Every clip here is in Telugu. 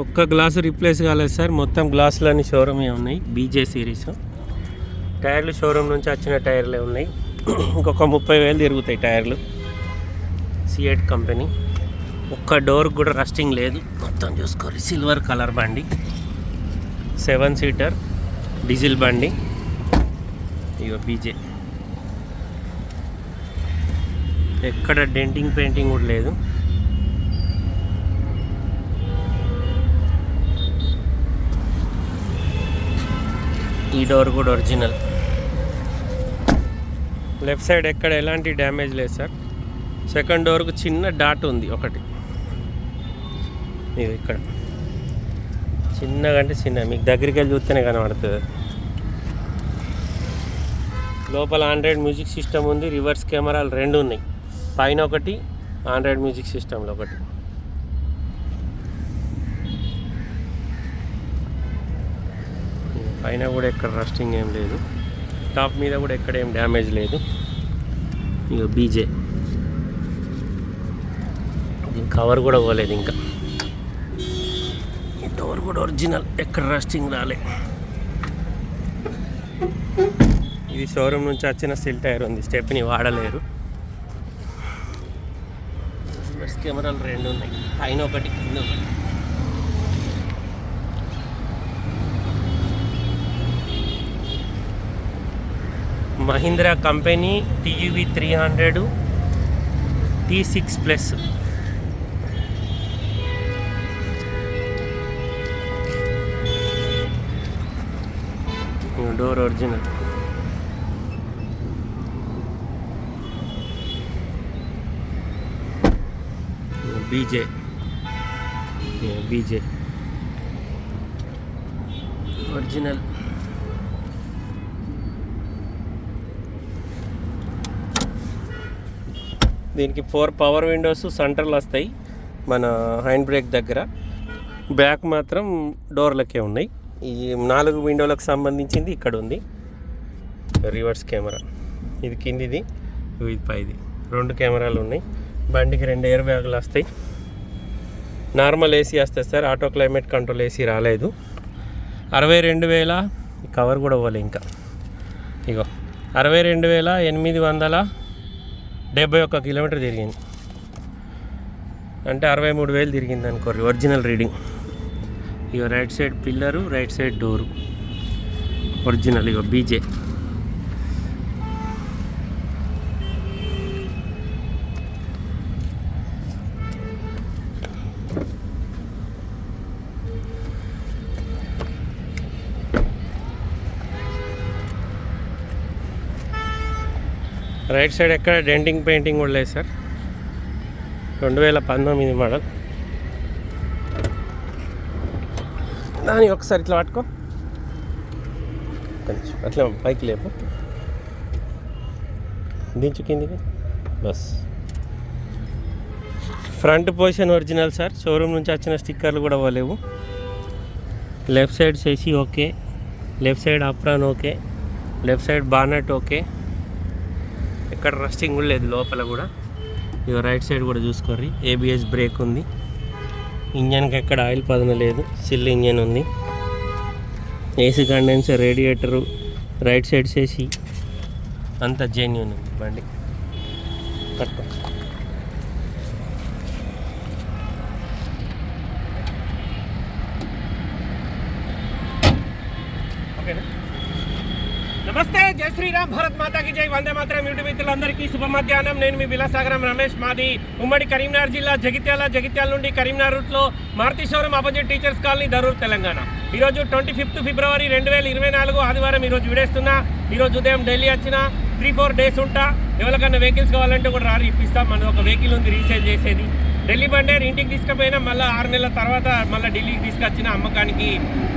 ఒక్క గ్లాసు రీప్లేస్ కాలేదు సార్. మొత్తం గ్లాసులన్నీ షోరూమే ఉన్నాయి. బీజే సిరీస్. టైర్లు షోరూమ్ నుంచి వచ్చిన టైర్లే ఉన్నాయి. ఇంకొక ముప్పై వేలు తిరుగుతాయి టైర్లు. సిఎట్ కంపెనీ. ఒక్క డోర్ కూడా రస్టింగ్ లేదు. మొత్తం చూసుకోరు సిల్వర్ కలర్ బండి. Seven seater. డీజిల్ బండి. ఇగో బీజే. ఎక్కడ డెంటింగ్ పెయింటింగ్ కూడా లేదు. ఈ డోర్ కూడా ఒరిజినల్ లెఫ్ట్ సైడ్ ఎక్కడ ఎలాంటి డ్యామేజ్ లేదు సార్ సెకండ్ డోర్కు చిన్న డాట్ ఉంది ఒకటి. ఇది ఇక్కడ. చిన్నగా అంటే చిన్న మీకు దగ్గరికి వెళ్ళి చూస్తేనే కనబడుతుంది. లోపల ఆండ్రాయిడ్ మ్యూజిక్ సిస్టమ్ ఉంది రివర్స్ కెమెరాలు రెండు ఉన్నాయి. పైన ఒకటి ఆండ్రాయిడ్ మ్యూజిక్ సిస్టంలో ఒకటి. పైన కూడా ఎక్కడ రస్టింగ్ ఏం లేదు. టాప్ మీద కూడా ఎక్కడ ఏం డ్యామేజ్ లేదు. ఇక బీజే దీని కవర్ కూడా పోలేదు ఇంకా. ఈ డోర్ కూడా ఒరిజినల్ ఎక్కడ రస్టింగ్ రాలే. ఇది షోరూమ్ నుంచి వచ్చిన సిల్ టైర్ ఉంది. స్టెప్ని వాడలేరు కెమెరాలు రెండు ఉన్నాయి. పైన ఒకటి కింద ఒకటి. Mahindra company TUV three hundred T six plus door original బీజే బీజే ఒరిజినల్ దీనికి ఫోర్ పవర్ విండోస్ సెంటర్లు వస్తాయి మన హ్యాండ్ బ్రేక్ దగ్గర. బ్యాక్ మాత్రం డోర్లకే ఉన్నాయి. ఈ నాలుగు విండోలకు సంబంధించింది ఇక్కడ ఉంది. Reverse camera. ఇది కిందిది ఇది పైది. రెండు కెమెరాలు ఉన్నాయి. బండికి రెండు ఎయిర్ బ్యాగులు వస్తాయి. నార్మల్ ఏసీ వస్తుంది sir. Auto climate control AC రాలేదు. అరవై రెండు వేల కవర్ కూడా పోలే ఇంకా. ఇగో అరవై రెండు వేల ఎనిమిది వందల డెబ్బై ఒక్క కిలోమీటర్ తిరిగింది. అంటే అరవై మూడు వేలు తిరిగింది అనుకోరు ఒరిజినల్ రీడింగ్ ఇక right side pillar right side door original ఇక బీజే రైట్ సైడ్ ఎక్కడ డెంటింగ్ పెయింటింగ్ కూడా లేదు సార్. రెండు వేల పంతొమ్మిది మోడల్. దాని ఒకసారి ఇట్లా పట్టుకో. కొంచెం అట్లా పైకి లేపు. దించు కిందికి. Bus. Front position original sir. Showroom నుంచి వచ్చిన స్టిక్కర్లు కూడా పోలేవు. లెఫ్ట్ సైడ్ చేసి okay. Left side apron okay. Left side bonnet okay. ఎక్కడ రస్టింగ్ కూడా లేదు లోపల కూడా. ఇక రైట్ సైడ్ కూడా చూసుకోర్రి. ఏబిఎస్ బ్రేక్ ఉంది. ఇంజన్కి ఎక్కడ ఆయిల్ పదన లేదు. సిల్ ఇంజన్ ఉంది. AC condenser radiator right side చేసి అంత జెన్యున్ ఉంది బండి. కట్ ఓకేనా? నమస్తే జై శ్రీరామ్ భారత్ మాతాకి జై. వందే మాత్రం యూట్యూబ్ మిత్రులందరికీ శుభ మధ్యాహ్నం. నేను మీ విలాసాగరం రమేష్ మాది ఉమ్మడి కరీంనగర్ జిల్లా జగిత్యాల జగిత్యాల నుండి కరీంనగర్ రూట్లో Maruti showroom opposite teachers colony Darur Telangana. ఈరోజు ట్వంటీ ఫిఫ్త్ ఫిబ్రవరి రెండు వేల ఇరవై నాలుగు ఆదివారం ఈరోజు విడేస్తున్నా. ఈరోజు ఉదయం ఢిల్లీ వచ్చిన త్రీ ఫోర్ డేస్ ఉంటా. ఎవరికన్నా వెహికల్స్ కావాలంటే కూడా రారి ఇప్పిస్తాం. మనం ఒక వెహికల్ ఉంది రీసేల్ చేసేది. ఢిల్లీ బండేరు ఇంటికి తీసుకుపోయినా మళ్ళీ ఆరు నెలల తర్వాత మళ్ళీ ఢిల్లీకి తీసుకొచ్చిన అమ్మకానికి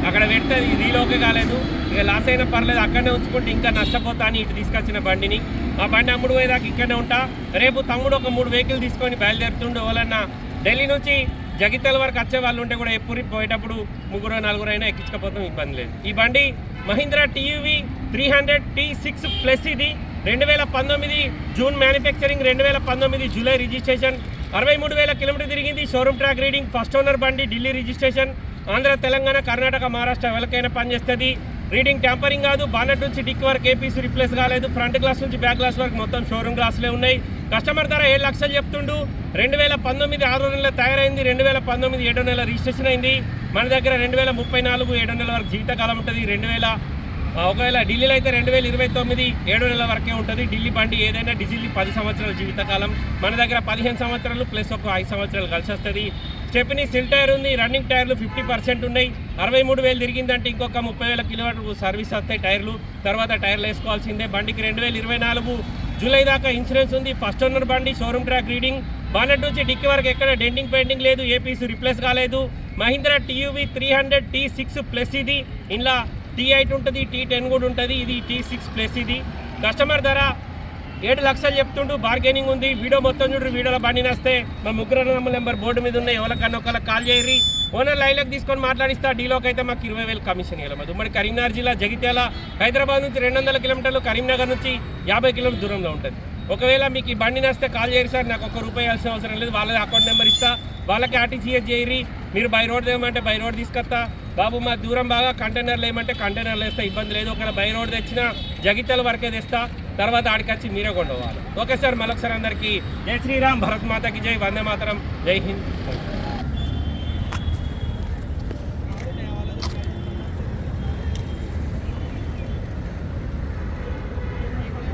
అక్కడ పెడితే రీలోకే కాలేదు. ఇక లాస్ అయినా పర్లేదు అక్కడనే ఉంచుకుంటే ఇంకా నష్టపోతా అని ఇటు తీసుకొచ్చిన బండిని. ఆ బండి అమ్ముడు పోయేదాకా ఇక్కడనే ఉంటా. రేపు తమ్ముడు ఒక మూడు వెహికల్ తీసుకొని బయలుదేరుతుండే వాళ్ళన్నా ఢిల్లీ నుంచి జగిత్యాల వరకు వచ్చే వాళ్ళు ఉంటే కూడా ఎప్పుడు పోయేటప్పుడు ముగ్గురు నలుగురు అయినా ఎక్కించకపోతాం ఇబ్బంది లేదు. ఈ బండి Mahindra TUV three hundred T six plus ఇది. రెండు వేల పంతొమ్మిది జూన్ మ్యానుఫ్యాక్చరింగ్ రెండు వేల పంతొమ్మిది జూలై రిజిస్ట్రేషన్ అరవై మూడు వేల కిలోమీటర్ తిరిగింది showroom track reading first owner బండి ఢిల్లీ రిజిస్ట్రేషన్ ఆంధ్ర తెలంగాణ కర్ణాటక మహారాష్ట్ర ఎవరికైనా పనిచేస్తుంది. రీడింగ్ ట్యాంపరింగ్ కాదు బానెట్ నుంచి డిక్ వరకు ఏపీసీ రిప్లేస్ కాలేదు. ఫ్రంట్ గ్లాస్ నుంచి బ్యాక్ గ్లాస్ వరకు మొత్తం షోరూమ్ గ్లాసులే ఉన్నాయి. కస్టమర్ ధర ఏడు లక్షలు చెప్తుండు. రెండు వేల పంతొమ్మిది ఆరో నెల తయారైంది. రెండు వేల పంతొమ్మిది ఏడో నెల రిజిస్ట్రేషన్ అయింది. మన దగ్గర రెండు వేల ముప్పై నాలుగు ఏడో నెల వరకు జీవితకాలం ఉంటుంది. రెండు వేల ఒకవేళ ఢిల్లీలో అయితే రెండు వేల ఇరవై తొమ్మిది ఏడు నెలల వరకే ఉంటుంది. ఢిల్లీ బండి ఏదైనా డీజిల్ పది సంవత్సరాల జీవితకాలం. మన దగ్గర పదిహేను సంవత్సరాలు ప్లస్ ఒక ఐదు సంవత్సరాలు కలిసి వస్తుంది స్టెప్ని సిల్ టైర్ ఉంది రన్నింగ్ టైర్లు ఫిఫ్టీ పర్సెంట్ ఉన్నాయి. అరవై మూడు వేలు తిరిగిందంటే ఇంకొక ముప్పై వేల కిలోమీటర్లు సర్వీస్ వస్తాయి టైర్లు. తర్వాత టైర్లు వేసుకోవాల్సిందే. బండికి రెండు వేల ఇరవై నాలుగు జూలై దాకా ఇన్సూరెన్స్ ఉంది. ఫస్ట్ ఓనర్ బండి షోరూమ్ ట్రాక్ రీడింగ్. బానెట్ నుంచి డిక్కి వరకు ఎక్కడ డెంటింగ్ పెయింటింగ్ లేదు. ఏపీసీ రిప్లేస్ కాలేదు. Mahindra TUV three hundred T six plus ఇది. ఇలా టీ ఎయిట్ ఉంటుంది టీ టెన్ కూడా ఉంటుంది ఇది టీ సిక్స్ ప్లస్ ఇది. కస్టమర్ ధర ఏడు లక్షలు చెప్తుండు బార్గెనింగ్ ఉంది. వీడియో మొత్తం చూడు వీడియోలో బండి వస్తే మా ముగ్గురు నెంబర్ బోర్డు మీద ఉన్నాయి ఎవరికన్నా ఒకళ్ళకి కాల్ చేయరి ఓనర్ లైన్లోకి తీసుకొని మాట్లాడిస్తా డీలోకి అయితే మాకు ఇరవై వేలు కమిషన్ ఇవ్వాలి మాది ఉమ్మడి కరీంనగర్ జిల్లా జగిత్యాల హైదరాబాద్ నుంచి రెండు వందల కిలోమీటర్లు కరీంనగర్ నుంచి యాభై కిలోమీటర్ దూరంలో ఉంటుంది. ఒకవేళ మీకు ఈ బండి నస్తే కాల్ చేయరు సార్ నాకు ఒక రూపాయి ఇవ్వాల్సిన అవసరం లేదు. వాళ్ళ అకౌంట్ నెంబర్ ఇస్తా వాళ్ళకి ఆర్టీసీఎస్ చేయరి మీరు బై రోడ్ ఏమంటే బై రోడ్ తీసుకొస్తా. బాబు మా దూరం బాగా కంటైనర్లు ఏమంటే కంటైనర్లు వేస్తా ఇబ్బంది లేదు. ఒకవేళ బై రోడ్ తెచ్చినా జగిత్యాల వరకే తెస్తా తర్వాత ఆడికి వచ్చి మీరే కొండవాలి ఓకే సార్ మరొకసారి అందరికీ జై శ్రీరామ్ భరత్ మాతకి జై వందే మాతరం జై హింద్.